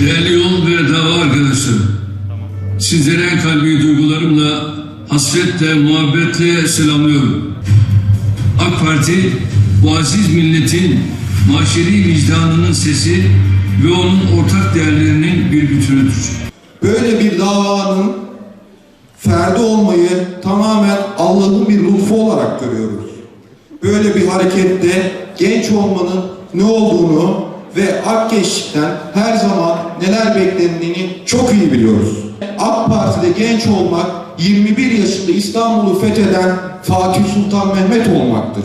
Değerli yol ve dava arkadaşlarım, sizlere en kalbi duygularımla, hasretle, muhabbetle selamlıyorum. AK Parti, bu aziz milletin maşeri vicdanının sesi ve onun ortak değerlerinin bir bütünüdür. Böyle bir davanın ferdi olmayı tamamen Allah'ın bir lütfu olarak görüyoruz. Böyle bir harekette genç olmanın ne olduğunu ve Akgençlik'ten her zaman neler beklendiğini çok iyi biliyoruz. AK Parti'de genç olmak 21 yaşında İstanbul'u fetheden Fatih Sultan Mehmet olmaktır.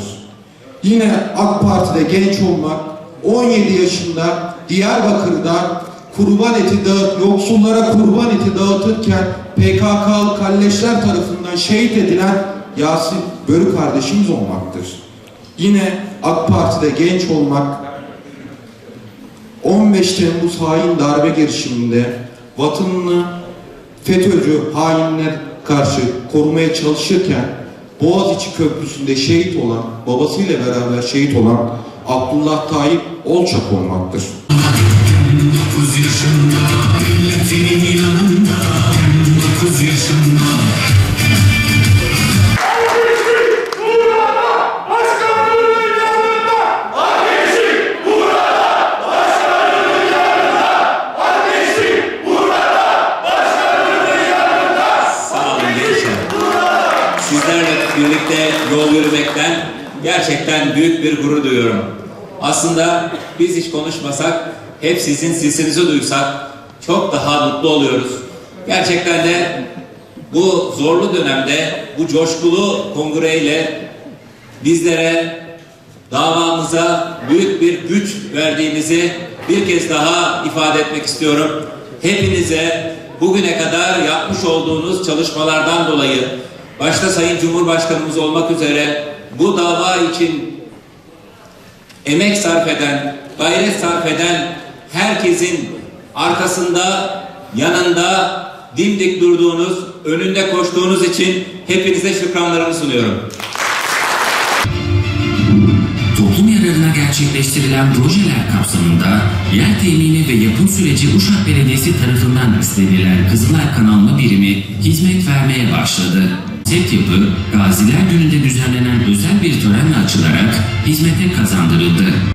Yine AK Parti'de genç olmak 17 yaşında Diyarbakır'da kurban eti dağıt, yoksullara kurban eti dağıtırken PKK'lı kalleşler tarafından şehit edilen Yasin Börü kardeşimiz olmaktır. Yine AK Parti'de genç olmak 15 Temmuz hain darbe girişiminde vatanını FETÖ'cü hainler karşı korumaya çalışırken Boğaziçi Köprüsü'nde şehit olan, babasıyla beraber şehit olan Abdullah Tayyip Olçak olmaktır. 19 yaşında Sizlerle birlikte yol yürümekten gerçekten büyük bir gurur duyuyorum. Aslında biz hiç konuşmasak, hep sizin sesinizi duysak çok daha mutlu oluyoruz. Gerçekten de bu zorlu dönemde bu coşkulu kongreyle bizlere davamıza büyük bir güç verdiğimizi bir kez daha ifade etmek istiyorum. Hepinize bugüne kadar yapmış olduğunuz çalışmalardan dolayı başta Sayın Cumhurbaşkanımız olmak üzere bu dava için emek sarf eden, gayret sarf eden herkesin arkasında, yanında dimdik durduğunuz, önünde koştuğunuz için hepinize şükranlarımı sunuyorum. toplum yararına gerçekleştirilen projeler kapsamında yer temini ve yapım süreci Uşak Belediyesi tarafından üstlenilen Kızılay Kanalma Birimi hizmet vermeye başladı. Set yapı, Gaziler Günü'nde düzenlenen özel bir törenle açılarak hizmete kazandırıldı.